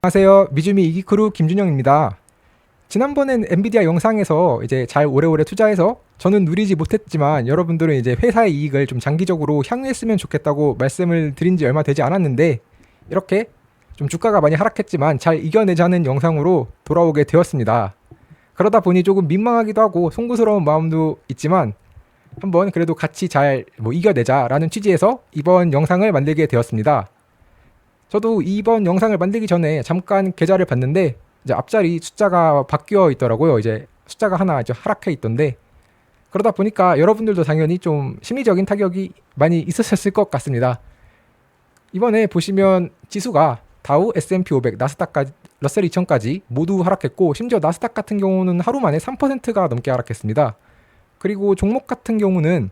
안녕하세요. 미주미 이기크루 김준영입니다. 지난번엔 엔비디아 영상에서 이제 잘 오래오래 투자해서 저는 누리지 못했지만 여러분들은 이제 회사의 이익을 좀 장기적으로 향유했으면 좋겠다고 말씀을 드린 지 얼마 되지 않았는데 이렇게 좀 주가가 많이 하락했지만 잘 이겨내자는 영상으로 돌아오게 되었습니다. 그러다 보니 조금 민망하기도 하고 송구스러운 마음도 있지만 한번 그래도 같이 잘 뭐 이겨내자라는 취지에서 이번 영상을 만들게 되었습니다. 저도 이번 영상을 만들기 전에 잠깐 계좌를 봤는데 이제 앞자리 숫자가 바뀌어 있더라고요. 이제 숫자가 하나 이제 하락해 있던데 그러다 보니까 여러분들도 당연히 좀 심리적인 타격이 많이 있으셨을 것 같습니다. 이번에 보시면 지수가 다우, S&P 500, 나스닥까지 러셀 2000까지 모두 하락했고 심지어 나스닥 같은 경우는 하루 만에 3%가 넘게 하락했습니다. 그리고 종목 같은 경우는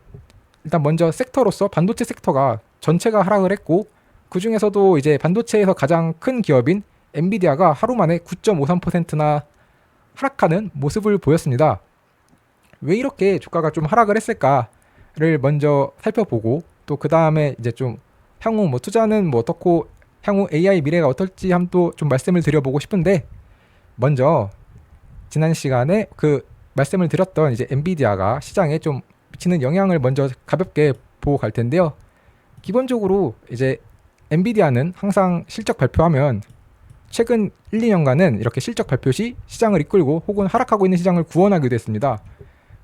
일단 먼저 섹터로서 반도체 섹터가 전체가 하락을 했고 그 중에서도 이제 반도체에서 가장 큰 기업인 엔비디아가 하루 만에 9.53%나 하락하는 모습을 보였습니다. 왜 이렇게 주가가 좀 하락을 했을까를 먼저 살펴보고 또 그 다음에 이제 좀 향후 뭐 투자는 뭐 어떻고 향후 AI 미래가 어떨지 한번 좀 말씀을 드려보고 싶은데 먼저 지난 시간에 그 말씀을 드렸던 이제 엔비디아가 시장에 좀 미치는 영향을 먼저 가볍게 보고 갈 텐데요. 기본적으로 이제 엔비디아는 항상 실적 발표하면 최근 1, 2년간은 이렇게 실적 발표 시 시장을 이끌고 혹은 하락하고 있는 시장을 구원하기도 했습니다.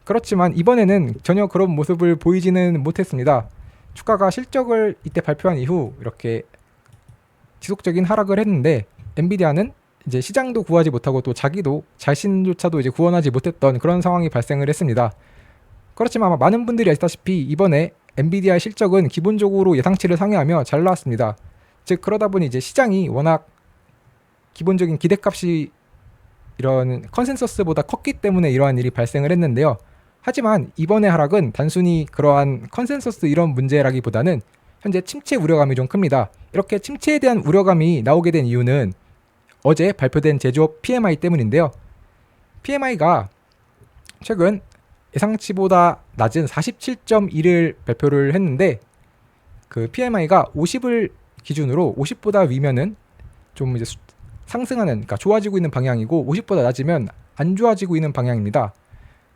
그렇지만 이번에는 전혀 그런 모습을 보이지는 못했습니다. 주가가 실적을 이때 발표한 이후 이렇게 지속적인 하락을 했는데 엔비디아는 이제 시장도 구하지 못하고 또 자기도 자신조차도 이제 구원하지 못했던 그런 상황이 발생을 했습니다. 그렇지만 아마 많은 분들이 아시다시피 이번에 엔비디아의 실적은 기본적으로 예상치를 상회하며 잘 나왔습니다. 즉 그러다 보니 이제 시장이 워낙 기본적인 기대값이 이런 컨센서스보다 컸기 때문에 이러한 일이 발생을 했는데요. 하지만 이번의 하락은 단순히 그러한 컨센서스 이런 문제라기보다는 현재 침체 우려감이 좀 큽니다. 이렇게 침체에 대한 우려감이 나오게 된 이유는 어제 발표된 제조업 PMI 때문인데요. PMI가 최근 예상치보다 낮은 47.1을 발표를 했는데 그 PMI가 50을 기준으로 50보다 위면은 좀 이제 상승하는 그러니까 좋아지고 있는 방향이고 50보다 낮으면 안 좋아지고 있는 방향입니다.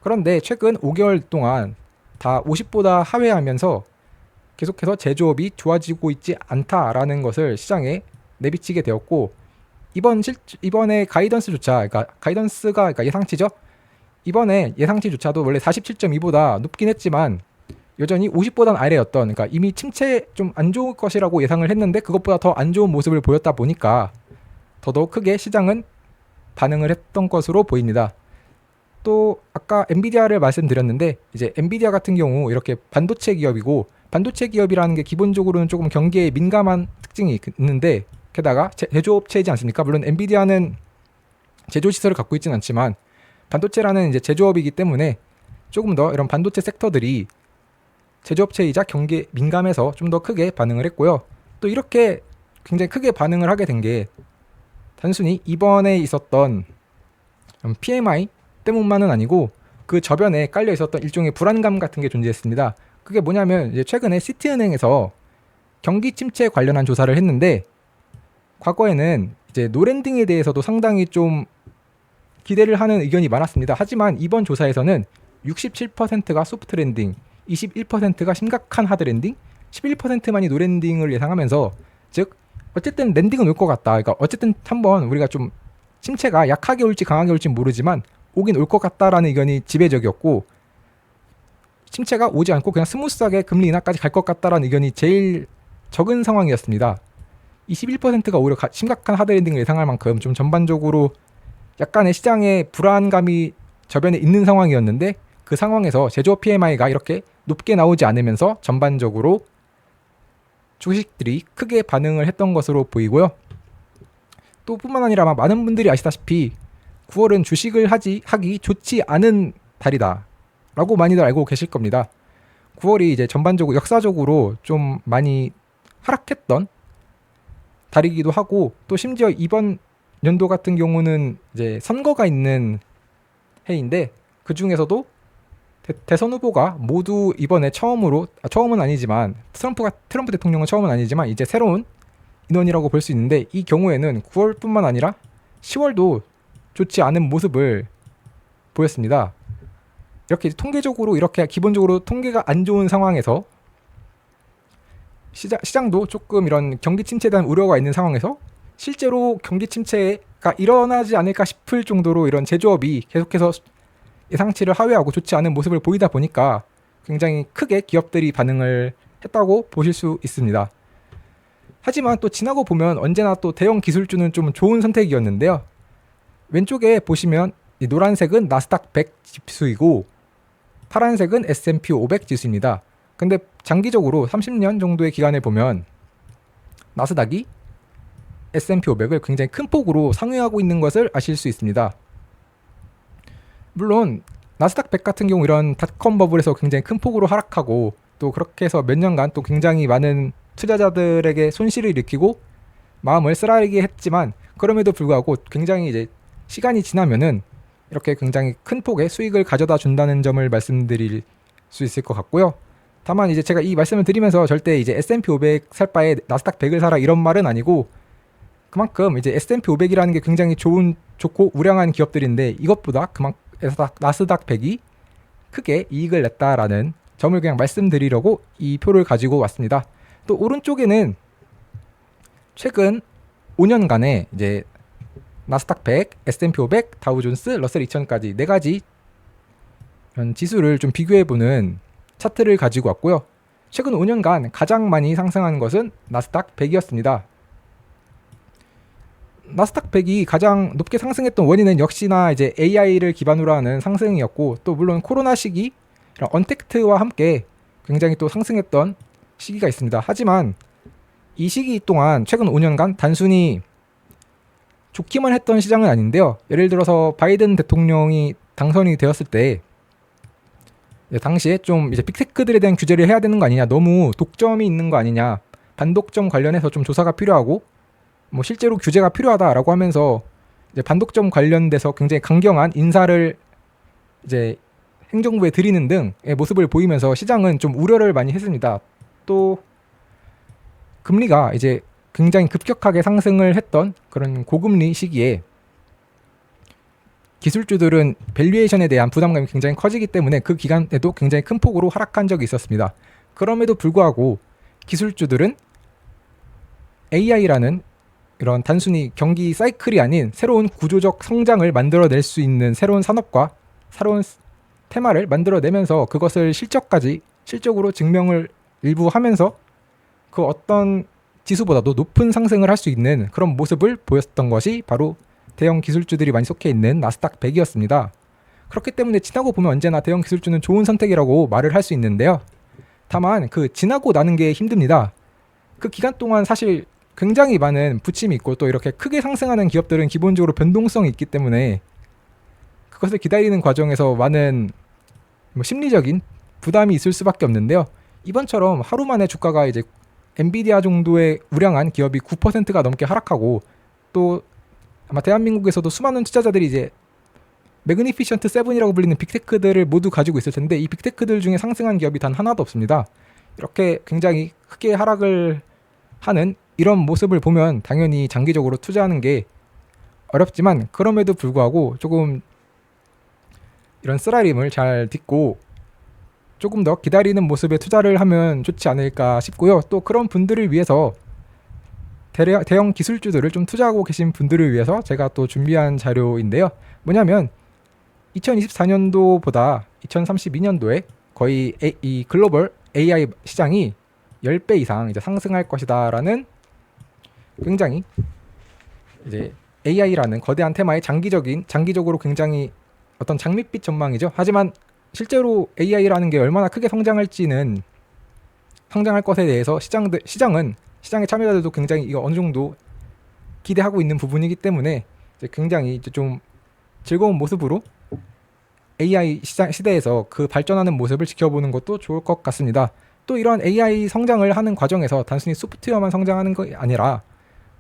그런데 최근 5개월 동안 다 50보다 하회하면서 계속해서 제조업이 좋아지고 있지 않다라는 것을 시장에 내비치게 되었고 이번 실 이번에 가이던스조차 그러니까 가이던스가 그러니까 예상치죠. 이번에 예상치조차도 원래 47.2보다 높긴 했지만 여전히 50보다는 아래였던 그러니까 이미 침체 좀 안 좋을 것이라고 예상을 했는데 그것보다 더 안 좋은 모습을 보였다 보니까 더더욱 크게 시장은 반응을 했던 것으로 보입니다. 또 아까 엔비디아를 말씀드렸는데 이제 엔비디아 같은 경우 이렇게 반도체 기업이고 반도체 기업이라는 게 기본적으로는 조금 경기에 민감한 특징이 있는데 게다가 제조업체이지 않습니까? 물론 엔비디아는 제조 시설을 갖고 있지는 않지만 반도체라는 이제 제조업이기 때문에 조금 더 이런 반도체 섹터들이 제조업체이자 경기에 민감해서 좀 더 크게 반응을 했고요. 또 이렇게 굉장히 크게 반응을 하게 된 게 단순히 이번에 있었던 PMI 때문만은 아니고 그 저변에 깔려 있었던 일종의 불안감 같은 게 존재했습니다. 그게 뭐냐면 이제 최근에 시티은행에서 경기 침체 관련한 조사를 했는데 과거에는 이제 노랜딩에 대해서도 상당히 좀 기대를 하는 의견이 많았습니다. 하지만 이번 조사에서는 67%가 소프트 랜딩, 21%가 심각한 하드 랜딩, 11%만이 노랜딩을 예상하면서 즉 어쨌든 랜딩은 올 것 같다. 그러니까 어쨌든 한번 우리가 좀 침체가 약하게 올지 강하게 올지 모르지만 오긴 올 것 같다라는 의견이 지배적이었고 침체가 오지 않고 그냥 스무스하게 금리 인하까지 갈 것 같다라는 의견이 제일 적은 상황이었습니다. 21%가 오히려 심각한 하드랜딩을 예상할 만큼 좀 전반적으로 약간의 시장의 불안감이 저변에 있는 상황이었는데 그 상황에서 제조업 PMI가 이렇게 높게 나오지 않으면서 전반적으로 주식들이 크게 반응을 했던 것으로 보이고요. 또 뿐만 아니라 많은 분들이 아시다시피 9월은 주식을 하지 하기 좋지 않은 달이다. 라고 많이들 알고 계실 겁니다. 9월이 이제 전반적으로 역사적으로 좀 많이 하락했던 달이기도 하고 또 심지어 이번 연도 같은 경우는 이제 선거가 있는 해인데 그 중에서도 대, 선 후보가 모두 이번에 처음으로 아, 처음은 아니지만 트럼프가 트럼프 대통령은 처음은 아니지만 이제 새로운 인원이라고 볼 수 있는데 이 경우에는 9월뿐만 아니라 10월도 좋지 않은 모습을 보였습니다. 이렇게 통계적으로 이렇게 기본적으로 통계가 안 좋은 상황에서 시장, 시장도 조금 이런 경기 침체에 대한 우려가 있는 상황에서 실제로 경기 침체가 일어나지 않을까 싶을 정도로 이런 제조업이 계속해서 예상치를 하회하고 좋지 않은 모습을 보이다 보니까 굉장히 크게 기업들이 반응을 했다고 보실 수 있습니다. 하지만 또 지나고 보면 언제나 또 대형 기술주는 좀 좋은 선택이었는데요. 왼쪽에 보시면 이 노란색은 나스닥 100 지수이고 파란색은 S&P 500 지수입니다. 근데 장기적으로 30년 정도의 기간을 보면 나스닥이 S&P 500을 굉장히 큰 폭으로 상회하고 있는 것을 아실 수 있습니다. 물론 나스닥 100 같은 경우 이런 닷컴 버블에서 굉장히 큰 폭으로 하락하고 또 그렇게 해서 몇 년간 또 굉장히 많은 투자자들에게 손실을 일으키고 마음을 쓰라리게 했지만 그럼에도 불구하고 굉장히 이제 시간이 지나면은 이렇게 굉장히 큰 폭의 수익을 가져다 준다는 점을 말씀드릴 수 있을 것 같고요. 다만 이제 제가 이 말씀을 드리면서 절대 이제 S&P 500 살 바에 나스닥 100을 사라 이런 말은 아니고 그만큼 이제 S&P 500이라는 게 굉장히 좋은 좋고 우량한 기업들인데 이것보다 그만 나스닥, 나스닥 100이 크게 이익을 냈다라는 점을 그냥 말씀드리려고 이 표를 가지고 왔습니다. 또 오른쪽에는 최근 5년간의 이제 나스닥 100, S&P 500, 다우존스, 러셀 2000까지 네 가지 지수를 좀 비교해 보는 차트를 가지고 왔고요. 최근 5년간 가장 많이 상승한 것은 나스닥 100이었습니다. 나스닥 100이 가장 높게 상승했던 원인은 역시나 이제 AI를 기반으로 하는 상승이었고 또 물론 코로나 시기 이런 언택트와 함께 굉장히 또 상승했던 시기가 있습니다. 하지만 이 시기 동안 최근 5년간 단순히 좋기만 했던 시장은 아닌데요. 예를 들어서 바이든 대통령이 당선이 되었을 때 당시에 좀 이제 빅테크들에 대한 규제를 해야 되는 거 아니냐, 너무 독점이 있는 거 아니냐, 반독점 관련해서 좀 조사가 필요하고 뭐 실제로 규제가 필요하다라고 하면서 이제 반독점 관련돼서 굉장히 강경한 인사를 이제 행정부에 드리는 등의 모습을 보이면서 시장은 좀 우려를 많이 했습니다. 또 금리가 이제 굉장히 급격하게 상승을 했던 그런 고금리 시기에 기술주들은 밸류에이션에 대한 부담감이 굉장히 커지기 때문에 그 기간에도 굉장히 큰 폭으로 하락한 적이 있었습니다. 그럼에도 불구하고 기술주들은 AI라는 이런 단순히 경기 사이클이 아닌 새로운 구조적 성장을 만들어낼 수 있는 새로운 산업과 새로운 테마를 만들어내면서 그것을 실적까지 실적으로 증명을 일부 하면서 그 어떤 지수보다도 높은 상승을 할 수 있는 그런 모습을 보였던 것이 바로 대형 기술주들이 많이 속해 있는 나스닥 100이었습니다. 그렇기 때문에 지나고 보면 언제나 대형 기술주는 좋은 선택이라고 말을 할 수 있는데요. 다만 그 지나고 나는 게 힘듭니다. 그 기간 동안 사실 굉장히 많은 부침이 있고 또 이렇게 크게 상승하는 기업들은 기본적으로 변동성이 있기 때문에 그것을 기다리는 과정에서 많은 뭐 심리적인 부담이 있을 수밖에 없는데요. 이번처럼 하루 만에 주가가 이제 엔비디아 정도의 우량한 기업이 9%가 넘게 하락하고 또 아마 대한민국에서도 수많은 투자자들이 이제 매그니피션트 세븐이라고 불리는 빅테크들을 모두 가지고 있을 텐데 이 빅테크들 중에 상승한 기업이 단 하나도 없습니다. 이렇게 굉장히 크게 하락을 하는 이런 모습을 보면 당연히 장기적으로 투자하는 게 어렵지만 그럼에도 불구하고 조금 이런 쓰라림을 잘 딛고 조금 더 기다리는 모습에 투자를 하면 좋지 않을까 싶고요. 또 그런 분들을 위해서 대형 기술주들을 좀 투자하고 계신 분들을 위해서 제가 또 준비한 자료인데요. 뭐냐면 2024년도보다 2032년도에 거의 이 글로벌 AI 시장이 10배 이상 이제 상승할 것이다라는 굉장히 이제 AI라는 거대한 테마의 장기적인 장기적으로 굉장히 어떤 장밋빛 전망이죠. 하지만 실제로 AI라는 게 얼마나 크게 성장할지는 성장할 것에 대해서 시장들 시장은 시장의 참여자들도 굉장히 이거 어느 정도 기대하고 있는 부분이기 때문에 이제 굉장히 이제 좀 즐거운 모습으로 AI 시장 시대에서 그 발전하는 모습을 지켜보는 것도 좋을 것 같습니다. 또 이런 AI 성장을 하는 과정에서 단순히 소프트웨어만 성장하는 게 아니라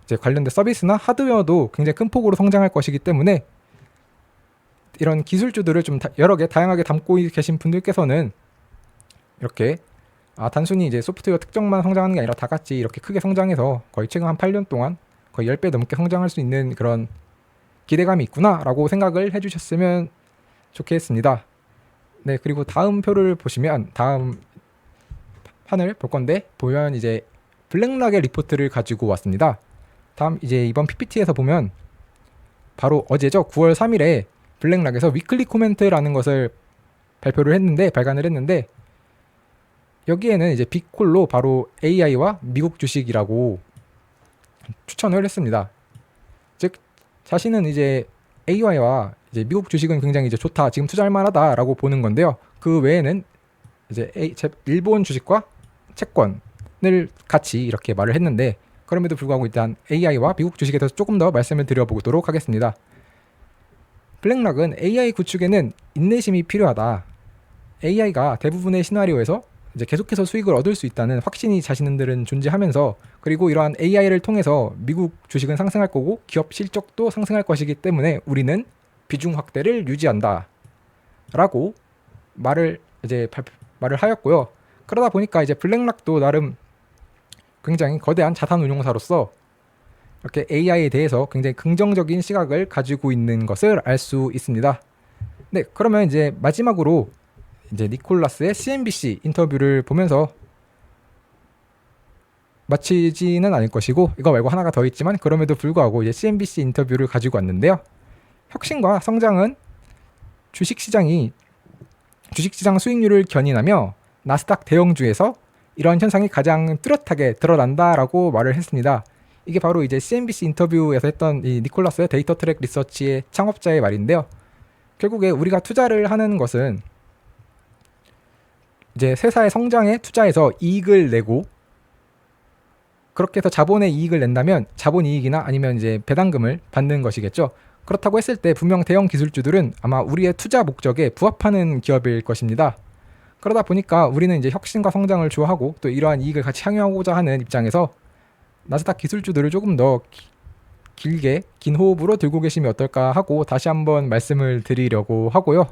이제 관련된 서비스나 하드웨어도 굉장히 큰 폭으로 성장할 것이기 때문에 이런 기술주들을 좀 여러 개 다양하게 담고 계신 분들께서는 이렇게 아 단순히 이제 소프트웨어 특정만 성장하는 게 아니라 다 같이 이렇게 크게 성장해서 거의 최근 한 8년 동안 거의 10배 넘게 성장할 수 있는 그런 기대감이 있구나라고 생각을 해주셨으면 좋겠습니다. 네 그리고 다음 표를 보시면 다음 판을 볼 건데 보면 이제 블랙락의 리포트를 가지고 왔습니다. 다음 이제 이번 PPT에서 보면 바로 어제죠 9월 3일에 블랙락에서 위클리 코멘트라는 것을 발표를 했는데 발간을 했는데 여기에는 이제 빅콜로 바로 AI와 미국 주식이라고 추천을 했습니다. 즉 자신은 이제 AI와 이제 미국 주식은 굉장히 이제 좋다 지금 투자할 만하다라고 보는 건데요. 그 외에는 이제 일본 주식과 채권을 같이 이렇게 말을 했는데 그럼에도 불구하고 일단 AI와 미국 주식에 대해서 조금 더 말씀을 드려보도록 하겠습니다. 블랙락은 AI 구축에는 인내심이 필요하다. AI가 대부분의 시나리오에서 이제 계속해서 수익을 얻을 수 있다는 확신이 자신들은 존재하면서 그리고 이러한 AI를 통해서 미국 주식은 상승할 거고 기업 실적도 상승할 것이기 때문에 우리는 비중 확대를 유지한다. 라고 말을 이제 발- 말을 하였고요. 그러다 보니까 이제 블랙락도 나름 굉장히 거대한 자산 운용사로서 이렇게 AI에 대해서 굉장히 긍정적인 시각을 가지고 있는 것을 알 수 있습니다. 네, 그러면 이제 마지막으로 이제 니콜라스의 CNBC 인터뷰를 보면서 마치지는 않을 것이고 이거 말고 하나가 더 있지만 그럼에도 불구하고 이제 CNBC 인터뷰를 가지고 왔는데요. 혁신과 성장은 주식 시장이 주식 시장 수익률을 견인하며 나스닥 대형주에서 이러한 현상이 가장 뚜렷하게 드러난다라고 말을 했습니다. 이게 바로 이제 CNBC 인터뷰에서 했던 이 니콜라스의 데이터 트랙 리서치의 창업자의 말인데요. 결국에 우리가 투자를 하는 것은 이제 회사의 성장에 투자해서 이익을 내고 그렇게 해서 자본의 이익을 낸다면 자본 이익이나 아니면 이제 배당금을 받는 것이겠죠. 그렇다고 했을 때 분명 대형 기술주들은 아마 우리의 투자 목적에 부합하는 기업일 것입니다. 그러다 보니까 우리는 이제 혁신과 성장을 좋아하고 또 이러한 이익을 같이 향유하고자 하는 입장에서 나스닥 기술주들을 조금 더 기- 길게 긴 호흡으로 들고 계시면 어떨까 하고 다시 한번 말씀을 드리려고 하고요.